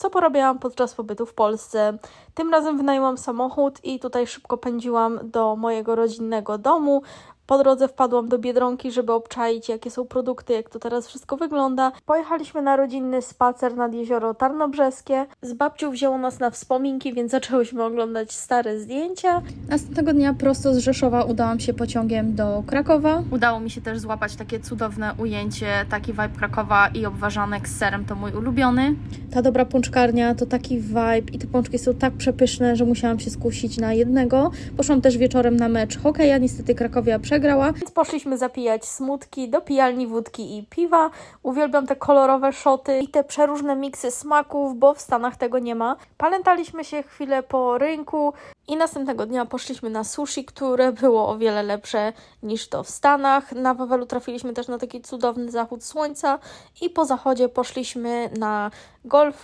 co porobiłam podczas pobytu w Polsce. Tym razem wynajęłam samochód i tutaj szybko pędziłam do mojego rodzinnego domu. Po drodze wpadłam do Biedronki, żeby obczaić, jakie są produkty, jak to teraz wszystko wygląda. Pojechaliśmy na rodzinny spacer nad jezioro Tarnobrzeskie. Z babcią wzięło nas na wspominki, więc zaczęłyśmy oglądać stare zdjęcia. Następnego dnia prosto z Rzeszowa udałam się pociągiem do Krakowa. Udało mi się też złapać takie cudowne ujęcie, taki vibe Krakowa i obważanek z serem to mój ulubiony. Ta dobra pączkarnia to taki vibe i te pączki są tak przepyszne, że musiałam się skusić na jednego. Poszłam też wieczorem na mecz hokeja, niestety Krakowia przegrała. Więc poszliśmy zapijać smutki do pijalni wódki i piwa. Uwielbiam te kolorowe szoty i te przeróżne miksy smaków, bo w Stanach tego nie ma. Pamiętaliśmy się chwilę po rynku i następnego dnia poszliśmy na sushi, które było o wiele lepsze niż to w Stanach. Na Wawelu trafiliśmy też na taki cudowny zachód słońca i po zachodzie poszliśmy na golfa.